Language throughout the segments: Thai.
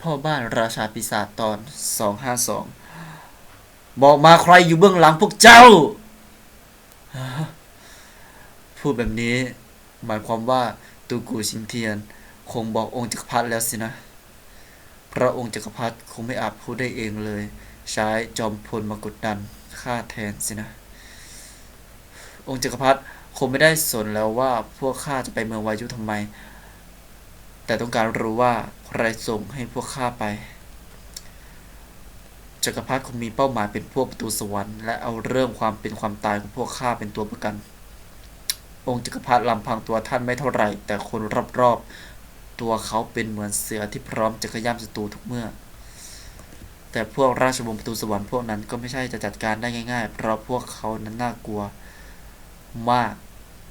พ่อบ้านราชาปีศาจตอน 252 บอกมาใครอยู่เบื้องหลังพวกเจ้า พูดแบบนี้ หมายความว่าตูกูชิงเทียน คงบอกองค์จักรพรรดิแล้วสินะ พระองค์จักรพรรดิคงไม่อาจพูดได้เองเลย ใช้จอมพลมากดดันข้าแทนสินะ องค์จักรพรรดิคงไม่ได้สนแล้วว่าพวกข้าจะไปเมืองวายุทำไม แต่ต้องการรู้ว่าใครส่งให้พวกข้าไป จักรพรรดิคงมีเป้าหมายเป็นพวกประตูสวรรค์และเอาเรื่องความเป็นความตายของพวกข้าเป็นตัวประกัน องค์จักรพรรดิลำพังตัวท่านไม่เท่าไหร่ แต่คนรอบๆ ตัวเขาเป็นเหมือนเสือที่พร้อมจะขย้ำศัตรูทุกเมื่อ แต่พวกราชวงศ์ประตูสวรรค์พวกนั้นก็ไม่ใช่จะจัดการได้ง่าย ๆ เพราะพวกเขานั้นน่ากลัวมาก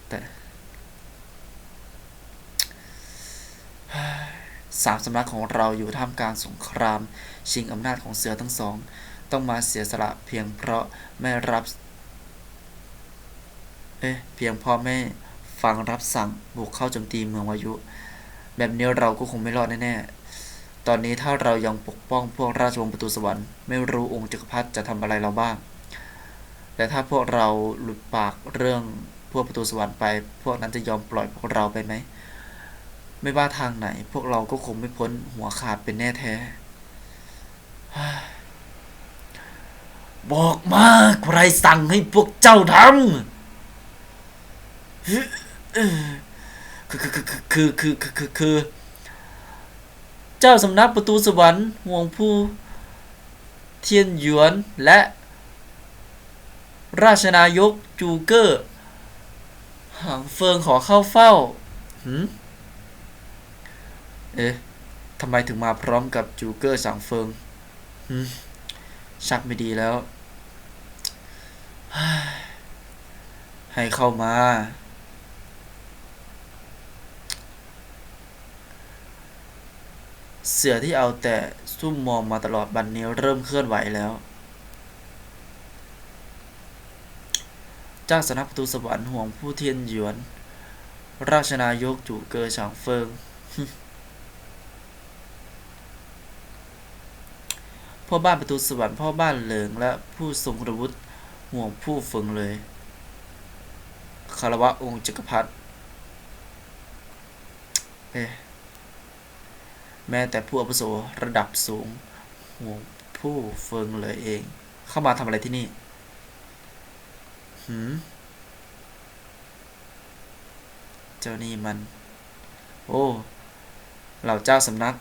แต่ สามสำนักของเราอยู่ท่ามกลางสงคราม ชิงอำนาจของเสือทั้งสอง ต้องมาเสียสละเพียงเพราะไม่รับ เอ๊ะเพียงเพราะไม่ฟังรับสั่งบุกเข้าโจมตีเมืองวายุ แบบนี้เราก็คงไม่รอดแน่ๆ ตอนนี้ถ้าเรายังปกป้องพวกราชวงศ์ประตูสวรรค์ไม่รู้องค์จักรพรรดิจะทำอะไรเราบ้าง แต่ถ้าพวกเราหลุดปากเรื่องพวกประตูสวรรค์ไป พวกนั้นจะยอมปล่อยพวกเราไปไหม ไม่ว่าทางไหน พวกเราก็คงไม่พ้นหัวขาดเป็นแน่แท้ บอกมาใครสั่งให้พวกเจ้าทำคือคือคือคือคือคือคือ เจ้าสำนักประตูสวรรค์ห่วงผู้ เทียนหยวนและ ราชนายกจูเกอร์หางเฟิงขอเข้าเฝ้าหืม เอ๊ะทำไมถึงมาพร้อมกับจูเกอร์สังเฟิงชักไม่ดีแล้ว ให้เข้ามา เสือที่เอาแต่ซุ่มมองมาตลอดบันนี้เริ่มเคลื่อนไหวแล้วจ้าสนักประตูสวรรค์ห่วงผู้เทียนหยวน ราชนายกจูเกอร์ฉางเฟิง พ่อบ้านประตูสวรรค์พ่อบ้านเหลิงและผู้ทรงคุณวุฒิห่วงผู้เฟิงเลยคารวะองค์จักรพรรดิเอ๊แม้แต่ผู้อาวุโสระดับสูงห่วงผู้เฟิงเลยเอง เข้ามาทำอะไรที่นี่หืมเจ้านี่มัน โอ้ เหล่าเจ้าสำนัก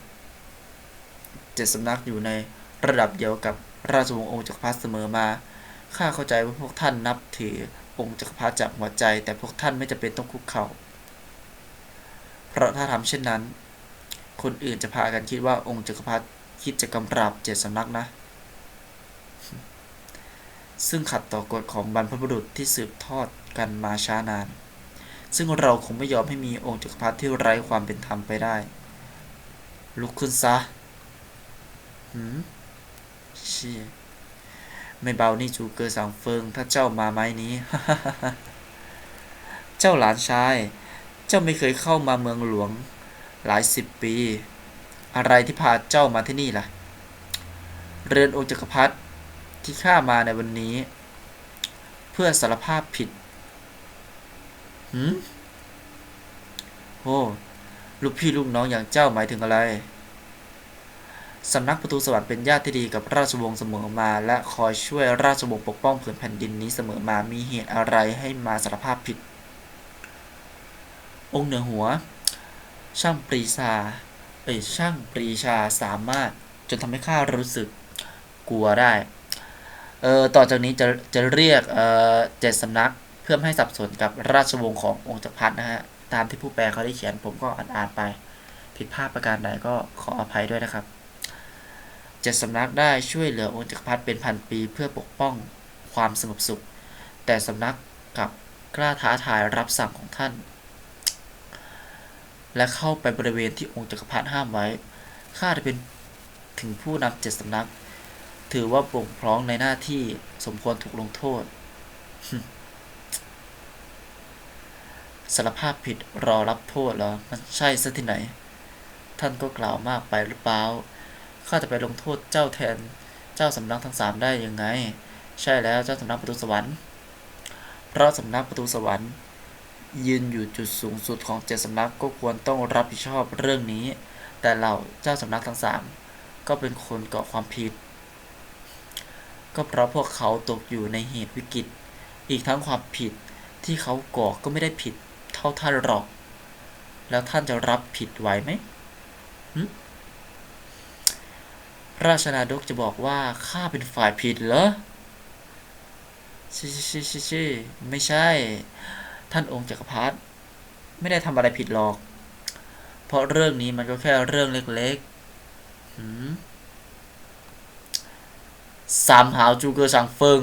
เจ็ดสำนักอยู่ใน ระดับเดียวกับราชวงศ์องค์จักรพรรดิเสมอมา ข้าเข้าใจว่าพวกท่านนับถือองค์จักรพรรดิจากหัวใจ แต่พวกท่านไม่จำเป็นต้องคุกเข่า เพราะถ้าทำเช่นนั้น คนอื่นจะพากันคิดว่าองค์จักรพรรดิคิดจะกำราบเจ็ดสำนักนะ ซึ่งขัดต่อกฎของบรรพบุรุษที่สืบทอดกันมาช้านาน ซึ่งเราคงไม่ยอมให้มีองค์จักรพรรดิที่ไร้ความเป็นธรรมไปได้ ลุกขึ้นซะหืม เชี่ยไม่เบานี่จูเกอร์สังเฟิง ถ้าเจ้ามาไม้นี้ เจ้าหลานชาย เจ้าไม่เคยเข้ามาเมืองหลวง หลายสิบปี อะไรที่พาเจ้ามาที่นี่ล่ะ เรือนองค์จักรพรรดิที่ข้ามาในวันนี้ เพื่อสารภาพผิดหืมโอ้ลูกพี่ลูกน้องอย่างเจ้าหมายถึงอะไร สำนักประตูสวรรค์เป็นญาติที่ดีกับราชวงศ์เสมอมา และคอยช่วยราชวงศ์ปกป้องผืนแผ่นดินนี้เสมอมา มีเหตุอะไรให้มาสารภาพผิด องค์เหนือหัว ช่างปรีชา เอ้ยช่างปรีชาสามารถจนทำให้ข้ารู้สึกกลัวได้ เอ่อ ต่อจากนี้จะจะเรียก เอ่อ เจ็ดสำนักเพื่อไม่ให้สับสนกับราชวงศ์ขององค์จักรพรรดินะฮะ ตามที่ผู้แปลเขาได้เขียนผมก็อ่านไป ผิดพลาดประการใดก็ขออภัยด้วยนะครับ จ็ดสำนักได้ช่วยเหลือองค์จักรพรรดิเป็นพันปีเพื่อปกป้องความสงบสุข แต่สำนักกับกล้าท้าทายรับสั่งของท่าน และเข้าไปบริเวณที่องค์จักรพรรดิห้ามไว้ ข้าจะเป็นถึงผู้นำเจ็ดสำนัก ถือว่าบ่งพร้องในหน้าที่สมควรถูกลงโทษ สารภาพผิดรอรับโทษเหรอมันใช่ซะที่ไหน ท่านก็กล่าวมากไปหรือเปล่า ข้าจะไปลงโทษเจ้าแทนเจ้าสำนักทั้งสามได้ยังไง ใช่แล้วเจ้าสำนักประตูสวรรค์ เพราะสำนักประตูสวรรค์ ยืนอยู่จุดสูงสุดของเจ็ดสำนักก็ควรต้องรับผิดชอบเรื่องนี้ แต่เราเจ้าสำนักทั้งสามก็เป็นคนก่อความผิด ก็เพราะพวกเขาตกอยู่ในเหตุวิกฤต อีกทั้งความผิดที่เขาก่อก็ไม่ได้ผิดเท่าท่านหรอก แล้วท่านจะรับผิดไหวไหมหึ ราชนาดกจะบอกว่าข้าเป็นฝ่ายผิดเหรอชิชิชิชิชิไม่ใช่ ท่านองค์จักรพรรดิไม่ได้ทำอะไรผิดหรอก เพราะเรื่องนี้มันก็แค่เรื่องเล็กๆหืมสามหาวจูเกอร์สังเฟิง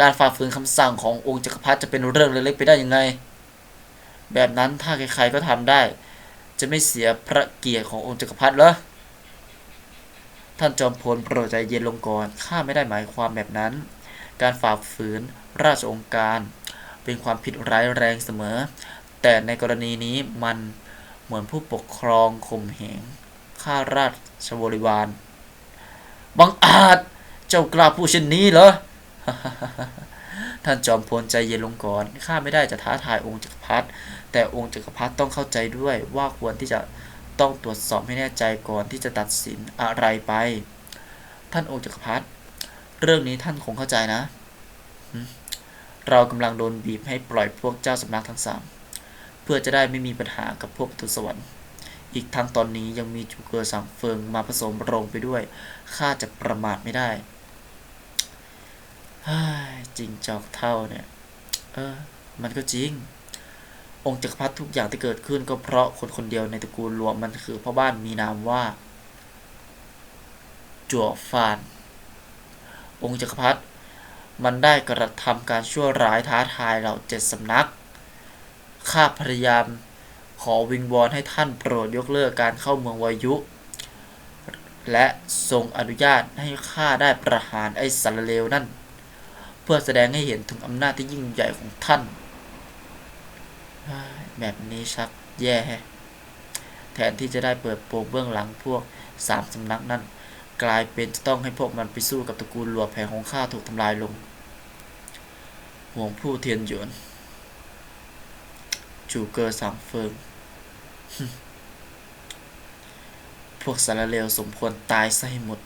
การฝ่าฝืนคำสั่งขององค์จักรพรรดิจะเป็นเรื่องเล็กๆไปได้ยังไง แบบนั้นถ้าใครๆก็ทำได้ จะไม่เสียพระเกียรติขององค์จักรพรรดิเหรอ ท่านจอมพลโปรดใจเย็นลงก่อนข้าไม่ได้หมายความแบบนั้น การฝ่าฝืนราชองค์การ เป็นความผิดร้ายแรงเสมอ แต่ในกรณีนี้มันเหมือนผู้ปกครองข่มเหงข้าราชบริวารบังอาจเจ้ากล้าพูดเช่นนี้เหรอท่านจอมพลใจเย็นลงก่อน ข้าไม่ได้จะท้าทายองค์จักรพรรดิ แต่องค์จักรพรรดิต้องเข้าใจด้วยว่าควรที่จะ ต้องตรวจสอบให้แน่ใจก่อนที่จะตัดสินอะไรไป ท่านองค์จักรพรรดิเรื่องนี้ท่านคงเข้าใจนะ เรากำลังโดนบีบให้ปล่อยพวกเจ้าสำนักทั้งสามเพื่อจะได้ไม่มีปัญหากับพวกประตูสวรรค์ อีกทั้งตอนนี้ยังมีจูเกอร์สังเฟิงมาผสมโรงไปด้วยข้าจะประมาทไม่ได้จริงจอกเท่าเนี่ย เออ มันก็จริง องค์จักรพรรดิทุกอย่างที่เกิดขึ้น ก็เพราะคนคนเดียวในตระกูลรวมมันคือพ่อบ้านมีนามว่า จั่วฟาน องค์จักรพรรดิมันได้กระทำการชั่วร้ายท้าทายเราเจ็ดสำนัก ข้าพยายามขอวิงวอนให้ท่านโปรดยกเลิกการเข้าเมืองวายุ และทรงอนุญาตให้ข้าได้ประหารไอ้สารเลวนั่น เพื่อแสดงให้เห็นถึงอำนาจที่ยิ่งใหญ่ของท่าน แบบนี้ชักแย่ แทนที่จะได้เปิดโปงเบื้องหลังพวกสามสำนักนั่น กลายเป็นจะต้องให้พวกมันไปสู้กับตระกูลหลัวแผงของข้าถูกทำลายลง ห่วงผู้เทียนหยวน จูเกอร์สังเฟิงพวกสารเลวสมควรตายซะให้หมด